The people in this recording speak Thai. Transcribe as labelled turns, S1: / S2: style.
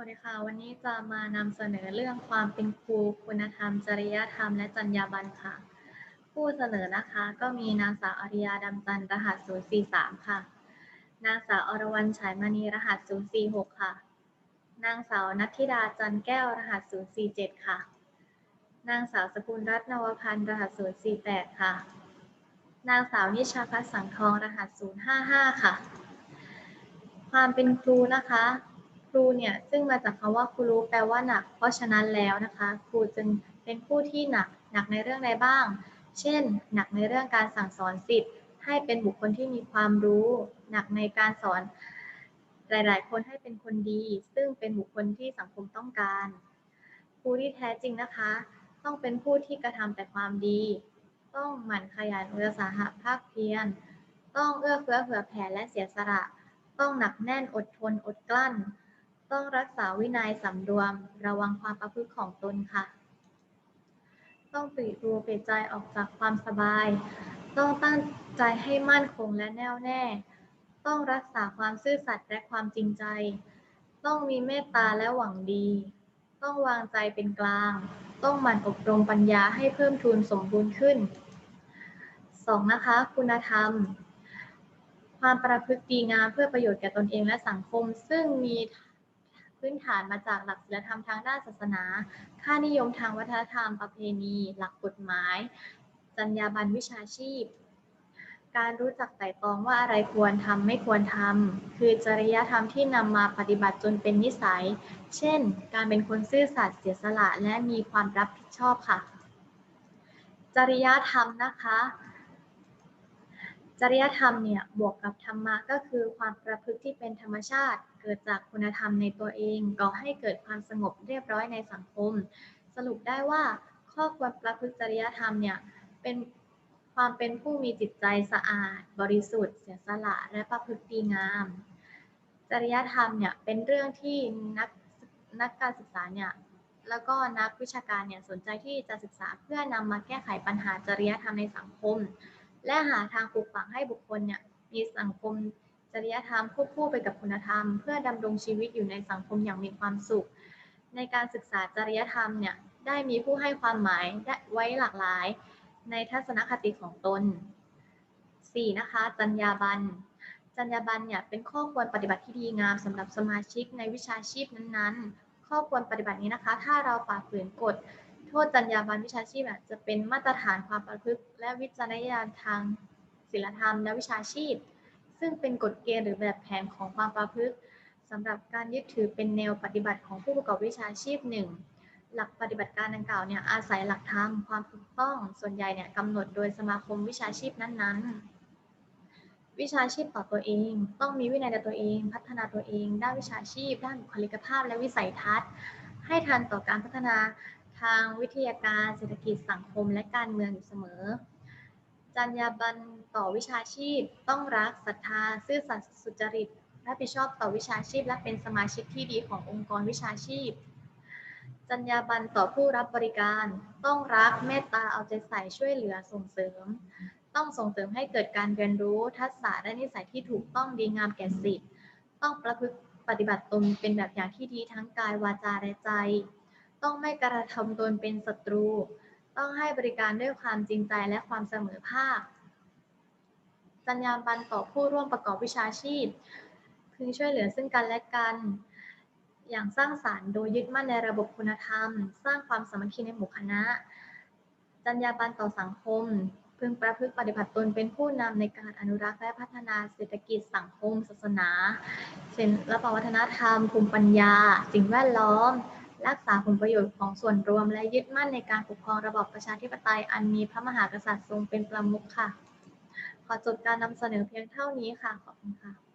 S1: วัสดีค่ะ วันนี้จะมานำเสนอเรื่องความเป็นครูคุณธรรม จริยธรรม และจรรยาบรรณค่ะ ผู้เสนอนะคะก็มีนางสาวอริยาดำจันร์รหัส 043 ค่ะ นางสาวอรวรรณฉายมณีรหัส 046 ค่ะ นางสาวนัทธิดาจันแก้วรหัส 047 ค่ะ นางสาวสกุลรัตนวพันธ์รหัส 048 ค่ะ นางสาวนิชาพัฒสังทองรหัส 055 ค่ะ ความเป็นครูนะคะ รูเนี่ยซึ่งมาจากคำว่าครูรู้แปลว่าหนัก เพราะฉะนั้นแล้วนะคะ ครูจึงเป็นผู้ที่หนักหนักในเรื่องใดบ้าง เช่น หนักในเรื่องการสั่งสอนสิทธิ์ ให้เป็นบุคคลที่มีความรู้ หนักในการสอนหลาย ๆ คนให้เป็นคนดี ซึ่งเป็นบุคคลที่สังคมต้องการ ครูที่แท้จริงนะคะ ต้องเป็นผู้ที่กระทำแต่ความดี ต้องหมั่นขยันอุตสาหะภาคเพียร ต้องเอื้อเฟื้อเผื่อแผ่และเสียสละ ต้องหนักแน่นอดทนอดกลั้น ต้องรักษาวินัยสำรวม ระวังความประพฤติของตนค่ะ ต้องปลีกตัวเปลี่ยนใจออกจากความสบาย ต้องตั้งใจให้มั่นคงและแน่วแน่ ต้องรักษาความซื่อสัตย์และความจริงใจ ต้องมีเมตตาและหวังดี ต้องวางใจเป็นกลาง ต้องหมั่นอบรมปัญญาให้เพิ่มทูนสมบูรณ์ขึ้น 2. นะคะ คุณธรรมความประพฤติดีงามเพื่อประโยชน์แก่ตนเองและสังคม ซึ่งมี พื้นฐานมาจากหลักศีลธรรมทางด้านศาสนา ค่านิยมทางวัฒนธรรมประเพณี หลักกฎหมาย จรรยาบรรณวิชาชีพ การรู้จักไต่ตองว่าอะไรควรทำไม่ควรทำคือจริยธรรมที่นำมาปฏิบัติจนเป็นนิสัย เช่น การเป็นคนซื่อสัตย์เสียสละและมีความรับผิดชอบค่ะ จริยธรรมนะคะจริยธรรมเนี่ยบวกกับธรรมะก็คือความประพฤติที่เป็นธรรมชาติ กิดจากคุณธรรมในตัวเองก่อให้เกิดความสงบเรียบร้อยในสังคม สรุปได้ว่าข้อควรประพฤติจริยธรรมเนี่ยเป็นความเป็นผู้มีจิตใจสะอาด บริสุทธิ์ เสียสละและประพฤติดีงาม จริยธรรมเนี่ยเป็นเรื่องที่นักนักการศึกษาเนี่ยแล้วก็นักวิชาการเนี่ยสนใจที่จะศึกษาเพื่อนำมาแก้ไขปัญหาจริยธรรมในสังคม และหาทางปลูกฝังให้บุคคลเนี่ยมีสังคม ริยธรรมควบคู่ไปกับคุณธรรม เพื่อดำรงชีวิตอยู่ในสังคมอย่างมีความสุข ในการศึกษาจริยธรรมเนี่ยได้มีผู้ให้ความหมายได้ไว้หลากหลาย ในทัศนคติของตน 4. นะคะ จรรยาบรรณจรรยาบรรณเนี่ยเป็นข้อควรปฏิบัติที่ดีงามสำหรับสมาชิกในวิชาชีพนั้นๆ ข้อควรปฏิบัตินี้นะคะ ถ้าเราฝ่าฝืนกฎ โทษจรรยาบรรณวิชาชีพจะเป็นมาตรฐานความประพฤติและวิจารณญาณทางศีลธรรมและวิชาชีพ ซึ่งเป็นกฎเกณฑ์หรือแบบแผนของความประพฤติสำหรับการยึดถือเป็นแนวปฏิบัติของผู้ประกอบวิชาชีพหนึ่งหลักปฏิบัติการดังกล่าวเนี่ยอาศัยหลักธรรมความถูกต้องส่วนใหญ่เนี่ยกำหนดโดยสมาคมวิชาชีพนั้นๆ วิชาชีพต่อตัวเอง ต้องมีวินัยในตัวเอง พัฒนาตัวเอง ด้านวิชาชีพ ด้านบุคลิกภาพ และวิสัยทัศน์ ให้ทันต่อการพัฒนาทางวิทยาการเศรษฐกิจสังคมและการเมืองอยู่เสมอ จรรยาบรรณต่อวิชาชีพ ต้องรักศรัทธาซื่อสัตย์สุจริตรับผิดชอบต่อวิชาชีพ และเป็นสมาชิกที่ดีขององค์กรวิชาชีพ จรรยาบรรณต่อผู้รับบริการ ต้องรักเมตตาเอาใจใส่ช่วยเหลือส่งเสริม ต้องส่งเสริมให้เกิดการเรียนรู้ทักษะและนิสัยที่ถูกต้องดีงามแก่สิทธิ์ต้องประพฤติปฏิบัติตนเป็นแบบอย่างที่ดีทั้งกายวาจาและใจ ต้องไม่กระทำตนเป็นศัตรู ต้องให้บริการด้วยความจริงใจและความเสมอภาคจรรยาบรรณต่อผู้ร่วมประกอบวิชาชีพ พึงช่วยเหลือซึ่งกันและกัน อย่างสร้างสารรค์โดยยึดมั่นในระบบคุณธรรม สร้างความสามัคคีในหมู่คณะ จรรยาบรรณต่อสังคม พึงประพฤติปฏิบัติตนเป็นผู้นำในการอนุรักษ์และพัฒนาเศรษฐกิจสังคม ศาสนาศิลปวัฒนธรรม ภูมิปัญญา สิ่งแวดล้อม รักษาผลประโยชน์ของส่วนรวม และยึดมั่นในการปกครองระบอบประชาธิปไตยอันมีพระมหากษัตริย์ทรงเป็นประมุขค่ะ ขอจบการนำเสนอเพียงเท่านี้ค่ะ ขอบคุณค่ะ